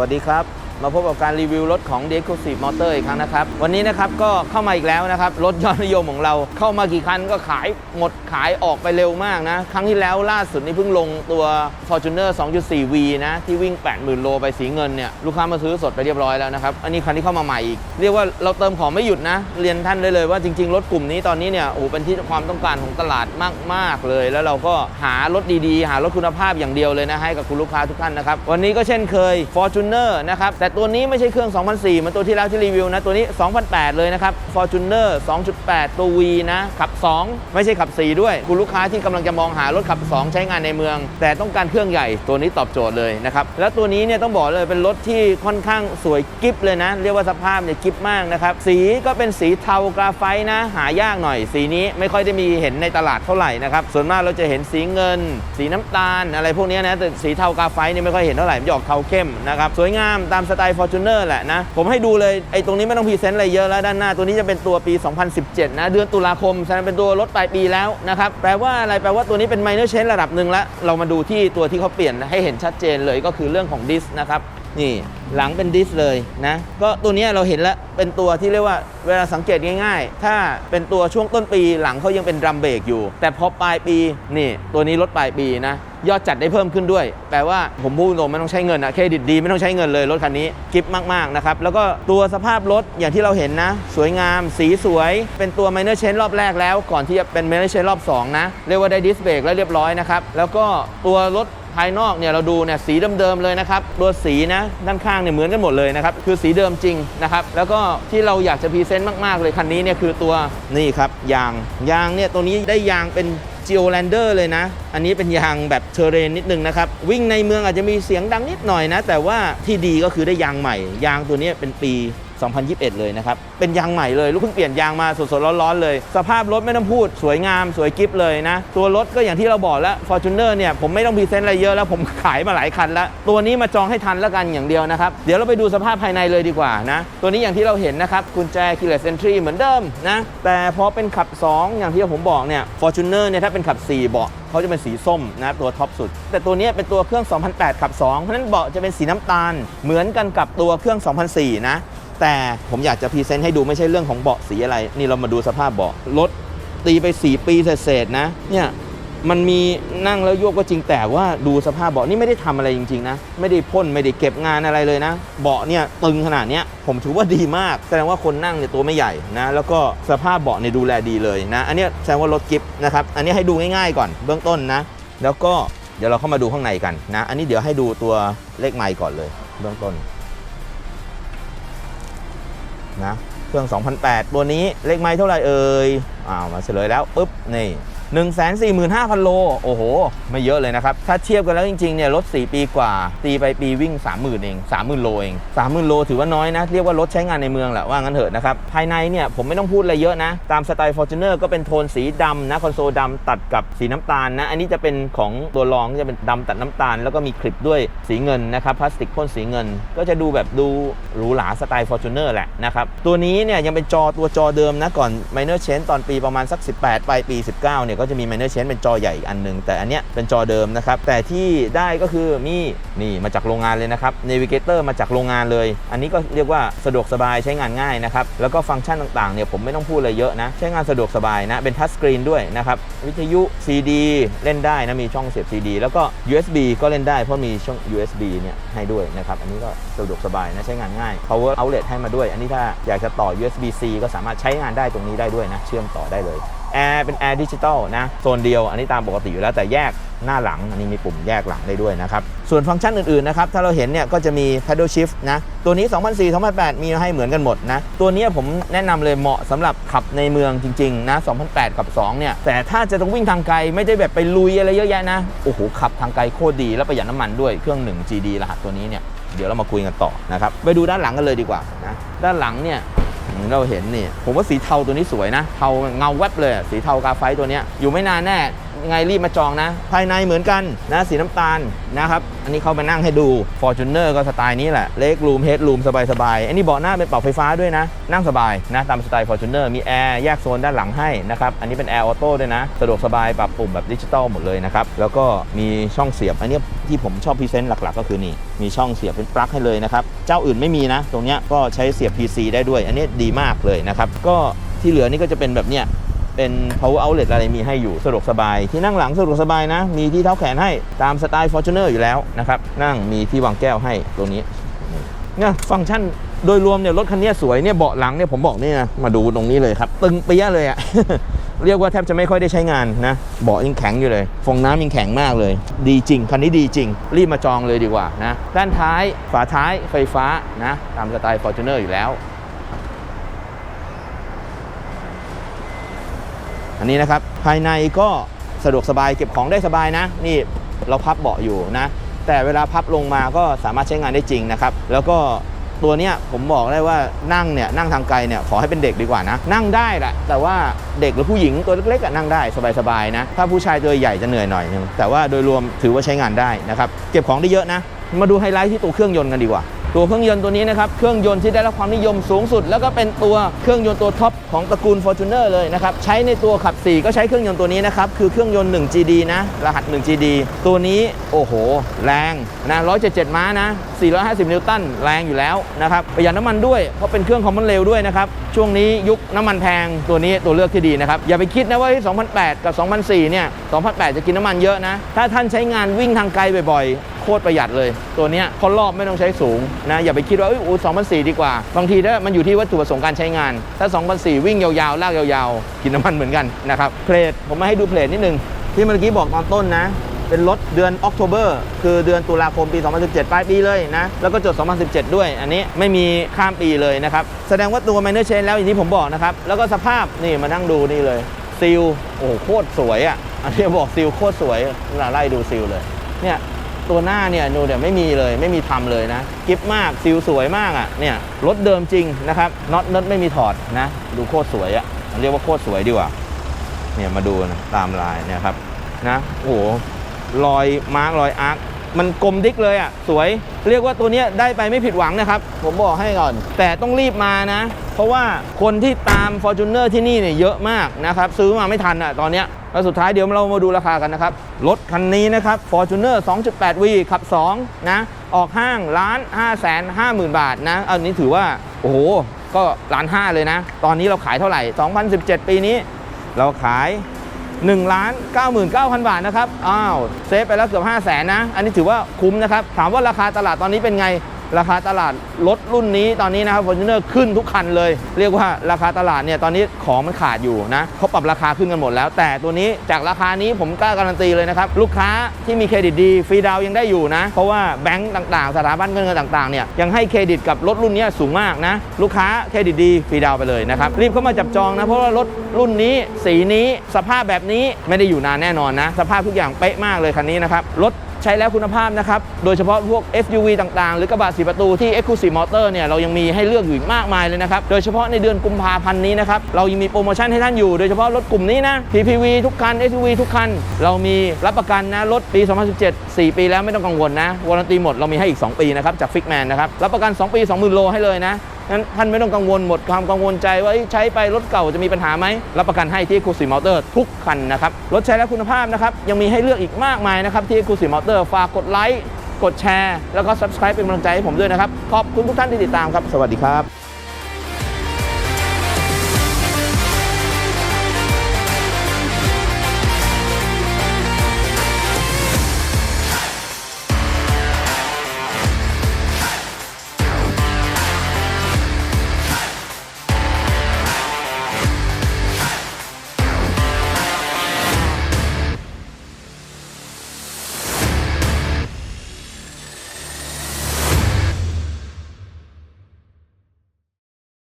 สวัสดีครับ มาพบกับการรีวิวรถของ d e c o s i v e Motor อีกครั้งนะครับ วันนี้นะครับก็เข้ามาอีกแล้วนะครับ รถยอดนิยมของเราเข้ามากี่คันก็ขายหมดขายออกไปเร็วมากนะ ครั้งที่แล้วล่าสุดนี่เพิ่งลงตัว Fortuner 2.4V นะ ที่วิ่ง 80,000 โลไปสีเงินเนี่ยลูกค้ามาซื้อสดไปเรียบร้อยแล้วนะครับ อันนี้คันที่เข้ามาใหม่อีก เรียกว่าเราเติมของไม่หยุดนะ เรียนท่านได้เลยว่าจริงๆ รถกลุ่มนี้ตอนนี้เนี่ยโอ้เป็นที่ความต้องการของตลาดมากๆเลย แล้วเราก็หารถดีๆ หารถคุณภาพอย่างเดียวเลยนะให้กับคุณลูกค้าทุกท่านนะครับวันนี้ก็เช่นเคย Fortuner นะครับแต่ตัวนี้ไม่ใช่เครื่อง 2004เหมันตัวที่แล้วที่รีวิวนะ ตัวนี้ 2008 เลยนะครับ Fortuner 2.8 ตัว V นะ ขับ 2 ไม่ใช่ขับ 4 ด้วย คุณลูกค้าที่กำลังจะมองหารถขับ 2 ใช้งานในเมือง แต่ต้องการเครื่องใหญ่ตัวนี้ตอบโจทย์เลยนะครับ แล้วตัวนี้เนี่ยต้องบอกเลยเป็นรถที่ค่อนข้างสวยกิฟเลยนะ เรียกว่าสภาพเนี่ยกิฟมากนะครับ สีก็เป็นสีเทากราไฟต์นะ หายากหน่อย สีนี้ไม่ค่อยได้มีเห็นในตลาดเท่าไหร่นะครับ ส่วนมากเราจะเห็นสีเงิน สีน้ำตาล อะไรพวกนี้นะแต่สีเทากราไฟนี่ไม่ค่อยเห็นเท่าไหร่มันจะออกเทาเข้มนะครับสวยงามตามสไตล์ Fortuner แหละนะ ผมให้ดูเลยไอ้ตรงนี้ไม่ต้องพรีเซนต์อะไรเยอะแล้วด้านหน้าตัวนี้จะเป็นตัวปี 2017 นะ เดือนตุลาคมแสดงเป็นตัวรถปลายปีแล้วนะครับแปลว่าอะไรแปลว่าตัวนี้เป็น minor change ระดับหนึ่งแล้วเรามาดูที่ตัวที่เขาเปลี่ยนให้เห็นชัดเจนเลยก็คือเรื่องของดิสนะครับ นี่หลังเป็นดิสเลยนะ ก็ตัวนี้เราเห็นแล้วเป็นตัวที่เรียกว่าเวลาสังเกตง่ายๆ ถ้าเป็นตัวช่วงต้นปีหลังเขายังเป็นดรัมเบรกอยู่ แต่พอปลายปีนี่ตัวนี้ลดปลายปีนะ ยอดจัดได้เพิ่มขึ้นด้วย แปลว่าผมพูดตรงไม่ต้องใช้เงินอะเครดิตดีไม่ต้องใช้เงินเลยรถคันนี้กิฟมากๆนะครับ แล้วก็ตัวสภาพรถอย่างที่เราเห็นนะ สวยงาม สีสวย เป็นตัว minor change รอบแรกแล้ว ก่อนที่จะเป็น minor change รอบสองนะเรียกว่าได้ดิสเบรกแล้วเรียบร้อยนะครับแล้วก็ตัวรถายนอกเนี่ยเราดูเนี่ยสีเดิมๆเลยนะครับตัวสีนะด้านข้างเนี่ยเหมือนกันหมดเลยนะครับคือสีเดิมจริงนะครับแล้วก็ที่เราอยากจะพรีเซนต์มากๆเลยคันนี้เนี่ยคือตัวนี่ครับยางยางเนี่ยตัวนี้ได้ยางเป็น g e o l a n d e r เลยนะ อันนี้เป็นยางแบบเทเรนนิดนึงนะครับ วิ่งในเมืองอาจจะมีเสียงดังนิดหน่อยนะ แต่ว่าที่ดีก็คือได้ยางใหม่ ยางตัวนี้เป็นปี 2021 เลยนะครับ เป็นยางใหม่เลย ลูกเพิ่งเปลี่ยนยางมาสดๆร้อนๆเลย สภาพรถไม่ต้องพูด สวยงามสวยกิฟเลยนะ ตัวรถก็อย่างที่เราบอกแล้ว Fortuner เนี่ยผมไม่ต้องพรีเซนต์อะไรเยอะแล้วผมขายมาหลายคันแล้ว ตัวนี้มาจองให้ทันแล้วกันอย่างเดียวนะครับ เดี๋ยวเราไปดูสภาพภายในเลยดีกว่านะ ตัวนี้อย่างที่เราเห็นนะครับกุญแจ keyless entry เหมือนเดิมนะแต่พอเป็นขับ 2 อย่างที่ผมบอกเนี่ย Fortuner เนี่ยถ้าเป็นขับ 4 เบาะเขาจะเป็นสีส้มนะตัวท็อปสุด แต่ตัวนี้เป็นตัวเครื่อง 2008 ขับ 2 เพราะฉะนั้นเบาะจะเป็นสีน้ำตาล เหมือนกันกับตัวเครื่อง 2004 นะ แต่ผมอยากจะพรีเซนต์ให้ดูไม่ใช่เรื่องของเบาะสีอะไร นี่เรามาดูสภาพเบาะรถตีไป 4 ปีเศษๆนะ เนี่ยมันมีนั่งแล้วโยกก็จริงแต่ว่าดูสภาพเบาะนี่ไม่ได้ทำอะไรจริงๆนะ ไม่ได้พ่นไม่ได้เก็บงานอะไรเลยนะ เบาะเนี่ยตึงขนาดเนี้ยผมถือว่าดีมาก แสดงว่าคนนั่งเนี่ยตัวไม่ใหญ่นะ แล้วก็สภาพเบาะเนี่ยดูแลดีเลยนะ อันนี้แสดงว่ารถกิฟต์นะครับ อันนี้ให้ดูง่ายๆก่อนเบื้องต้นนะ แล้วก็เดี๋ยวเราเข้ามาดูข้างในกันนะ อันนี้เดี๋ยวให้ดูตัวเลขไมล์ก่อนเลย เบื้องต้น นะเครื่อง 2008 ตัวนี้เลขไม้เท่าไหร่เอ่ยอ้าวมาเฉลยแล้วปุ๊บนี่ 145,000 โล โอ้โห ไม่เยอะเลยนะครับ ถ้าเทียบกันแล้วจริงๆ เนี่ยรถ 4 ปีกว่า ตีไปปีวิ่ง 30,000 เอง 30,000 โลเอง 30,000 โลถือว่าน้อยนะ เรียกว่ารถใช้งานในเมืองแหละว่างั้นเถอะนะครับ ภายในเนี่ยผมไม่ต้องพูดอะไรเยอะนะ ตามสไตล์ Fortuner ก็เป็นโทนสีดำนะ คอนโซลดำตัดกับสีน้ำตาลนะ อันนี้จะเป็นของตัวรองจะเป็นดำตัดน้ำตาล แล้วก็มีคลิปด้วยสีเงินนะครับ พลาสติกพ่นสีเงิน ก็จะดูแบบดูหรูหราสไตล์ Fortuner แหละนะครับ ตัวนี้เนี่ยยังเป็นจอตัวจอเดิมนะก่อน minor change ตอนปีประมาณสัก 18ปลายปี 19เนี่ยก็จะมี minor change เป็นจอใหญ่อันหนึ่งแต่อันเนี้ยเป็นจอเดิมนะครับ แต่ที่ได้ก็คือมีนี่มาจากโรงงานเลยนะครับ navigator มาจากโรงงานเลย อันนี้ก็เรียกว่าสะดวกสบายใช้งานง่ายนะครับ แล้วก็ฟังก์ชันต่างๆเนี่ยผมไม่ต้องพูดเลยเยอะนะ ใช้งานสะดวกสบายนะ เป็นทัชสกรีนด้วยนะครับ วิทยุ CD เล่นได้นะ มีช่องเสียบ CD แล้วก็ USB ก็เล่นได้เพราะมีช่อง USB เนี่ยให้ด้วยนะครับ อันนี้ก็สะดวกสบายนะใช้งานง่าย power outlet ให้มาด้วย อันนี้ถ้าอยากจะต่อ USB C ก็สามารถใช้งานได้ตรงนี้ได้ด้วยนะ เชื่อมต่อได้เลยแอร์เป็นแอร์ดิจิตอลนะโซนเดียวอันนี้ตามปกติอยู่แล้วแต่แยกหน้าหลัง อันนี้มีปุ่มแยกหลังได้ด้วยนะครับ ส่วนฟังก์ชันอื่นๆนะครับ ถ้าเราเห็นเนี่ยก็จะมี paddle shift นะ ตัวนี้ 2004 2008 มีให้เหมือนกันหมดนะ ตัวนี้ผมแนะนำเลยเหมาะสำหรับขับในเมืองจริงๆนะ2008 กับ 2 เนี่ย แต่ถ้าจะต้องวิ่งทางไกล ไม่ได้แบบไปลุยอะไรเยอะแยะนะ โอ้โห ขับทางไกลโคตรดี แล้วประหยัดน้ำมันด้วยเครื่อง 1 GD รหัสตัวนี้เนี่ยเดี๋ยวเรามาคุยกันต่อนะครับ ไปดูด้านหลังกันเลยดีกว่านะ ด้านหลังเนี่ย เราเห็นนี่ ผมว่าสีเทาตัวนี้สวยนะ เทาเงาแวบเลย สีเทากาไฟตัวนี้ อยู่ไม่นานแน่ ไงรีบมาจองนะ ภายในเหมือนกันนะสีน้ำตาลนะครับ อันนี้เขามานั่งให้ดู Fortuner ก็สไตล์นี้แหละ เล็กรูมเฮดรูมสบายๆ อันนี้เบาะหน้าเป็นปรับไฟฟ้าด้วยนะ นั่งสบายนะตามสไตล์ Fortuner มีแอร์แยกโซนด้านหลังให้นะครับ อันนี้เป็นแอร์ออโต้ด้วยนะ สะดวกสบายปรับปุ่มแบบดิจิตอลหมดเลยนะครับ แล้วก็มีช่องเสียบ อันนี้ที่ผมชอบพรีเซนต์หลักๆ ก็คือนี่ มีช่องเสียบเป็นปลั๊กให้เลยนะครับ เจ้าอื่นไม่มีนะ ตรงเนี้ยก็ใช้เสียบ PC ได้ด้วย อันนี้ดีมากเลยนะครับ ก็ที่เหลือนี่ก็จะเป็นแบบเนี้ย เป็น power outlet อะไรมีให้อยู่สะดวกสบาย ที่นั่งหลังสะดวกสบายนะ มีที่เท้าแขนให้ตามสไตล์ Fortuner อยู่แล้วนะครับนั่งมีที่วางแก้วให้ตรงนี้เนี่ยฟังก์ชันโดยรวมเนี่ยรถคันนี้สวยเนี่ยเบาะหลังเนี่ยผมบอกนี่นะมาดูตรงนี้เลยครับ ตึงเปี้ยเลยอะเรียกว่าแทบจะไม่ค่อยได้ใช้งานนะเบาะยังแข็งอยู่เลย ฟองน้ำยังแข็งมากเลย ดีจริง คันนี้ดีจริง รีบมาจองเลยดีกว่านะด้านท้ายฝาท้ายไฟฟ้านะตามสไตล์ Fortuner อยู่แล้ว อันนี้นะครับภายในก็สะดวกสบายเก็บของได้สบายนะ นี่เราพับเบาะอยู่นะ แต่เวลาพับลงมาก็สามารถใช้งานได้จริงนะครับ แล้วก็ตัวเนี้ยผมบอกได้ว่านั่งเนี่ยนั่งทางไกลเนี่ยขอให้เป็นเด็กดีกว่านะ นั่งได้แหละแต่ว่าเด็กหรือผู้หญิงตัวเล็กๆอะนั่งได้สบายๆนะ ถ้าผู้ชายตัวใหญ่จะเหนื่อยหน่อยนึงแต่ว่าโดยรวมถือว่าใช้งานได้นะครับเก็บของได้เยอะนะ มาดูไฮไลท์ที่ตัวเครื่องยนต์กันดีกว่า ตัวเครื่องยนต์ตัวนี้นะครับเครื่องยนต์ที่ได้รับความนิยมสูงสุด แล้วก็เป็นตัวเครื่องยนต์ตัวท็อปของตระกูล Fortuner เลยนะครับใช้ในตัวขับ 4 ก็ใช้เครื่องยนต์ตัวนี้นะครับคือเครื่องยนต์ 1GD นะรหัส 1GD ตัวนี้โอ้โห แรงนะ177 ม้านะ 450 นิวตันแรงอยู่แล้วนะครับประหยัดน้ำมันด้วยเพราะเป็นเครื่องคอมมอนเร็วด้วยนะครับช่วงนี้ยุคน้ำมันแพงตัวนี้ตัวเลือกที่ดีนะครับอย่าไปคิดนะว่าที่2008 กับ 2004 เนี่ย 2008 จะกินน้ำมันเยอะนะถ้าท่านใช้งานวิ่งทางไกลบ่อยๆ ตรประหยัดเลย ตัวเนี้ยคนรอบไม่ต้องใช้สูงนะอย่าไปคิดว่าเอ้ยอู้2004ดีกว่า บางทีถ้ามันอยู่ที่วัตถุประสงค์การใช้งาน ถ้า2004วิ่งยาวๆลากยาวๆกินน้ำมันเหมือนกันนะครับเพลทผมมาให้ดูเพลทนิดนึงที่เมื่อกี้บอกตอนต้นนะเป็นรถเดือนออกโทเบอร์คือเดือนตุลาคมปี 2017 ปลายปีเลยนะ แล้วก็จด 2017 ด้วย อันนี้ไม่มีข้ามปีเลยนะครับ แสดงว่าตัว minor change แล้วอย่างที่ผมบอกนะครับ แล้วก็สภาพนี่มานั่งดูนี่เลยซีลโอ้โคตรสวยอะ อันนี้บอกซีลโคตรสวยเราไล่ดูซีลเลยเนี่ย ตัวหน้าเนี่ยดูเนี่ยไม่มีเลยไม่มีทำเลยนะกิฟมากซิลสวยมากอะเนี่ยรถเดิมจริงนะครับน็อตน็อตไม่มีถอดนะ ดูโคตรสวยอะเรียกว่าโคตรสวยดีกว่าเนี่ยมาดูนะตามลายเนี่ยครับนะโอ้โหรอยมาร์กรอยอาร์คมันกลมดิกเลยอะสวย เรียกว่าตัวเนี้ยได้ไปไม่ผิดหวังนะครับ ผมบอกให้ก่อน แต่ต้องรีบมานะ เพราะว่าคนที่ตาม f o r t u n e r ที่นี่เนี่ยเยอะมากนะครับซื้อมาไม่ทันอะตอนเนี้ยแล้วสุดท้ายเดี๋ยวเรามาดูราคากันนะครับ รถคันนี้นะครับ Fortuner 2.8V ขับ 2 นะ ออกห้างล้าน5 5 0 0 0 0 บาทนะอันนี้ถือว่า โอ้โห ก็ล้านห้าเลยนะ ตอนนี้เราขายเท่าไหร่ 2017 ปีนี้ เราขาย1ล้าน99,000 บาทนะครับ อ้าว เซฟไปแล้วเกือบ 5 0 0แสนนะ อันนี้ถือว่าคุ้มนะครับ ถามว่าราคาตลาดตอนนี้เป็นไง ราคาตลาดรถรุ่นนี้ตอนนี้นะครับ Fortuner ขึ้นทุกคันเลย เรียกว่าราคาตลาดเนี่ยตอนนี้ของมันขาดอยู่นะเขาปรับราคาขึ้นกันหมดแล้ว แต่ตัวนี้จากราคานี้ผมกล้าการันตีเลยนะครับลูกค้าที่มีเครดิตดีฟรีดาวยังได้อยู่นะ เพราะว่าแบงก์ต่างๆ สถาบันเงินเงินต่างๆเนี่ยยังให้เครดิตกับรถรุ่นนี้สูงมากนะลูกค้าเครดิตดีฟรีดาวไปเลยนะครับรีบเข้ามาจับจองนะเพราะว่ารถรุ่นนี้สีนี้สภาพแบบนี้ไม่ได้อยู่นานแน่นอนนะ สภาพทุกอย่างเป๊ะมากเลยคันนี้นะครับรถ ใช้แล้วคุณภาพนะครับ โดยเฉพาะพวก SUV ต่างๆ หรือกระบะสีประตูที่ Exclusive Motor เนี่ยเรายังมีให้เลือกอยู่อีกมากมายเลยนะครับ โดยเฉพาะในเดือนกุมภาพันธ์นี้นะครับ เรายังมีโปรโมชั่นให้ท่านอยู่ โดยเฉพาะรถกลุ่มนี้นะ PPV ทุกคัน SUV ทุกคัน เรามีรับประกันนะรถปี 2017 4 ปีแล้วไม่ต้องกังวลนะวารันตีหมดเรามีให้อีก 2 ปีนะครับจากฟิกแมนนะครับรับประกัน 2 ปี 20,000 โลให้เลยนะ นั้นท่านไม่ต้องกังวลหมดความกังวลใจว่าใช้ไปรถเก่าจะมีปัญหาไหมรับประกันให้ที่คูซีมอเตอร์ทุกคันนะครับรถใช้แล้วคุณภาพนะครับยังมีให้เลือกอีกมากมายนะครับที่คูซีมอเตอร์ฝากกดไลค์กดแชร์แล้วก็ Subscribe เป็นกำลังใจให้ผมด้วยนะครับ ขอบคุณทุกท่านที่ติดตามครับ สวัสดีครับ